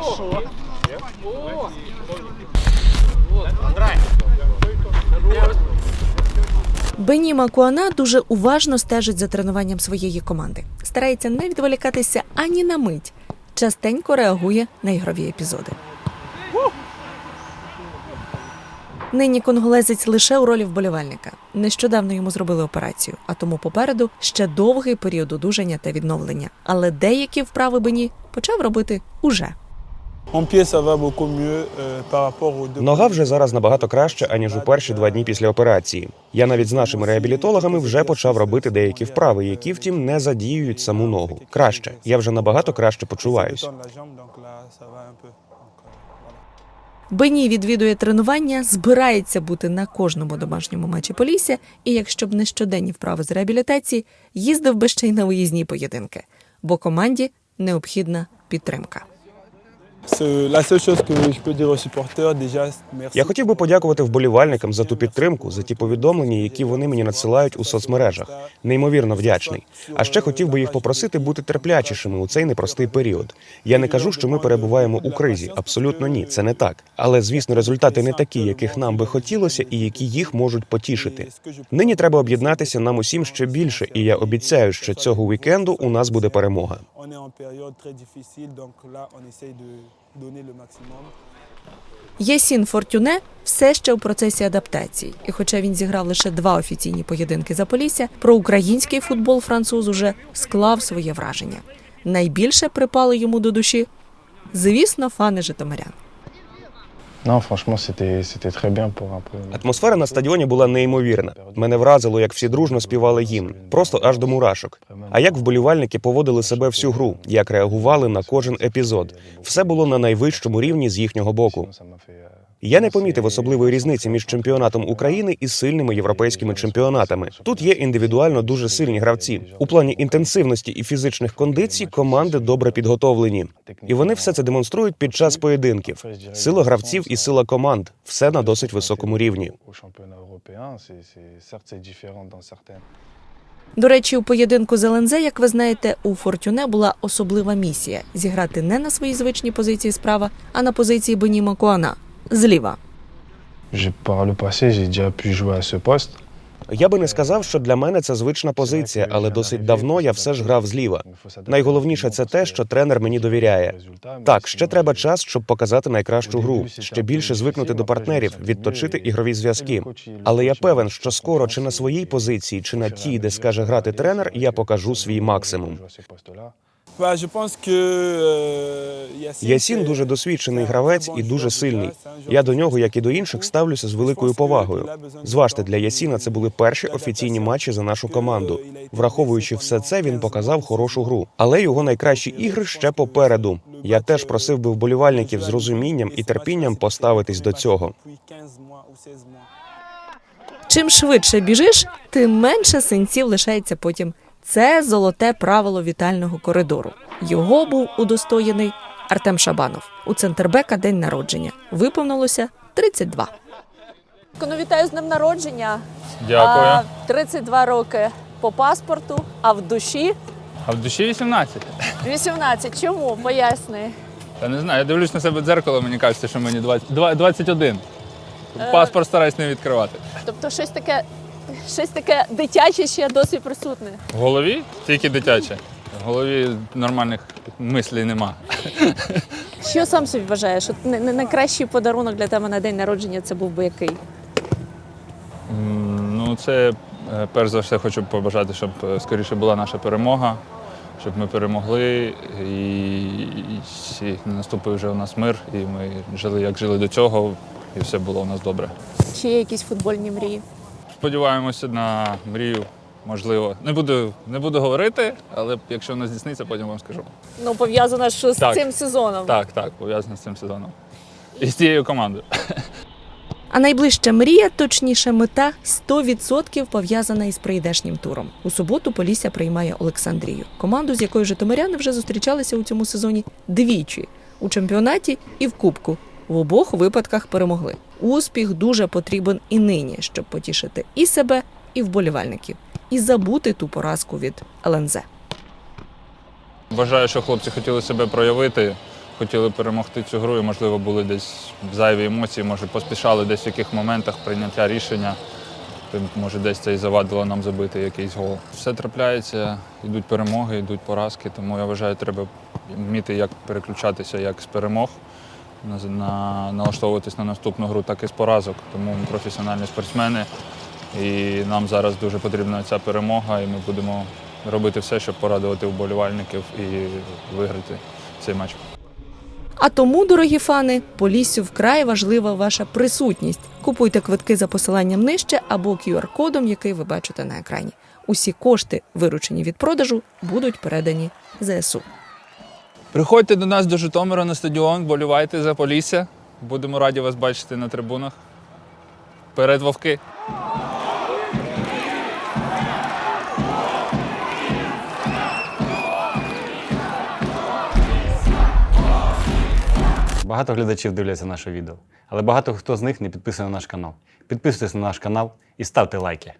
Хорошо. Бені Макуана дуже уважно стежить за тренуванням своєї команди. Старається не відволікатися ані на мить. Частенько реагує на ігрові епізоди. Нині конголезець лише у ролі вболівальника. Нещодавно йому зробили операцію, а тому попереду ще довгий період одужання та відновлення. Але деякі вправи Бені почав робити уже. Нога вже зараз набагато краще, аніж у перші два дні після операції. Я навіть з нашими реабілітологами вже почав робити деякі вправи, які, втім, не задіюють саму ногу. Краще. Я вже набагато краще euh, voilà. Бені відвідує тренування, збирається бути на кожному домашньому матчі Полісся, і якщо б не щоденні вправи з реабілітації, їздив би ще й на виїзні поєдинки, бо команді необхідна підтримка. Я хотів би подякувати вболівальникам за ту підтримку, за ті повідомлення, які вони мені надсилають у соцмережах. Неймовірно вдячний. А ще хотів би їх попросити бути терплячішими у цей непростий період. Я не кажу, що ми перебуваємо у кризі. Абсолютно ні, це не так. Але звісно, результати не такі, яких нам би хотілося, і які їх можуть потішити. Нині треба об'єднатися нам усім ще більше, і я обіцяю, що цього вікенду у нас буде перемога. On est en période très difficile, donc là, on essaye de donner le maximum. Єсін Фортюне все ще у процесі адаптації, і хоча він зіграв лише два офіційні поєдинки за Полісся, про український футбол француз уже склав своє враження. Найбільше припали йому до душі, звісно, фани Житомирян. Атмосфера на стадіоні була неймовірна. Мене вразило, як всі дружно співали гімн, просто аж до мурашок. А як вболівальники поводили себе всю гру, як реагували на кожен епізод. Все було на найвищому рівні з їхнього боку. Я не помітив особливої різниці між чемпіонатом України і сильними європейськими чемпіонатами. Тут є індивідуально дуже сильні гравці. У плані інтенсивності і фізичних кондицій команди добре підготовлені. І вони все це демонструють під час поєдинків. Сила гравців і сила команд все на досить високому рівні. До речі, у поєдинку з ЛНЗ, як ви знаєте, у Фортюне була особлива місія зіграти не на своїй звичній позиції справа, а на позиції Бені Макуана зліва. Я би не сказав, що для мене це звична позиція, але досить давно я все ж грав зліва. Найголовніше це те, що тренер мені довіряє. Так, ще треба час, щоб показати найкращу гру, ще більше звикнути до партнерів, відточити ігрові зв'язки. Але я певен, що скоро чи на своїй позиції, чи на тій, де скаже грати тренер, я покажу свій максимум. Que, euh, Ясін дуже досвідчений гравець і дуже сильний. Я до нього, як і до інших, ставлюся з великою повагою. Зважте, для Ясіна це були перші офіційні матчі за нашу команду. Враховуючи все це, він показав хорошу гру. Але його найкращі ігри ще попереду. Я теж просив би вболівальників з розумінням і терпінням поставитись до цього. Depuis 15 mois ou 16 mois. Чим швидше біжиш, тим менше синців лишається потім. Це золоте правило вітального коридору. Його був удостоєний Артем Шабанов. У центрбека день народження. Виповнилося 32. Ну, вітаю з днем народження. Дякую. А, 32 роки по паспорту, а в душі А в душі 18. 18. Чому? Поясни. Та не знаю, я дивлюсь на себе в дзеркало, мені кажеться, що мені 20, два- 21. Паспорт стараюсь не відкривати. Тобто щось таке, щось таке дитяче ще досі присутне. В голові тільки дитяче. В голові нормальних мислей нема. Що сам собі вважаєш? От найкращий подарунок для тебе на день народження це був би який? М, Ну, це е, перш за все хочу побажати, щоб е, скоріше була наша перемога, щоб ми перемогли і, і всі- наступив вже у нас мир, і ми жили як жили до цього, і все було у нас добре. Чи є якісь футбольні мрії? Сподіваємося на мрію. Можливо, не буду, не буду говорити, але якщо вона здійсниться, потім вам скажу. Ну, пов'язано ж з Так. цим сезоном. Так, так, пов'язано з цим сезоном. І з цією командою. А найближча мрія, точніше мета, 100% пов'язана із прийдешнім туром. У суботу Полісся приймає Олександрію, команду, з якою житомиряни вже зустрічалися у цьому сезоні двічі у чемпіонаті і в кубку. В обох випадках перемогли. Успіх дуже потрібен і нині, щоб потішити і себе, і вболівальників, і забути ту поразку від ЛНЗ. Вважаю, що хлопці хотіли себе проявити, хотіли перемогти цю гру і, можливо, були десь зайві емоції, може, поспішали десь в яких моментах прийняття рішення. Може, десь це і завадило нам забити якийсь гол. Все трапляється, йдуть перемоги, йдуть поразки, тому я вважаю, треба вміти як переключатися як з перемог, на, налаштовуватись на наступну гру, так і з поразок. Тому ми професіональні спортсмени, і нам зараз дуже потрібна ця перемога, і ми будемо робити все, щоб порадувати вболівальників і виграти цей матч. А тому, дорогі фани, Поліссю вкрай важлива ваша присутність. Купуйте квитки за посиланням нижче або QR-кодом, який ви бачите на екрані. Усі кошти, виручені від продажу, будуть передані ЗСУ. Приходьте до нас до Житомира на стадіон, болівайте за Полісся. Будемо раді вас бачити на трибунах. Перед вовки! Багато глядачів дивляться наше відео, але багато хто з них не підписаний на наш канал. Підписуйтесь на наш канал і ставте лайки.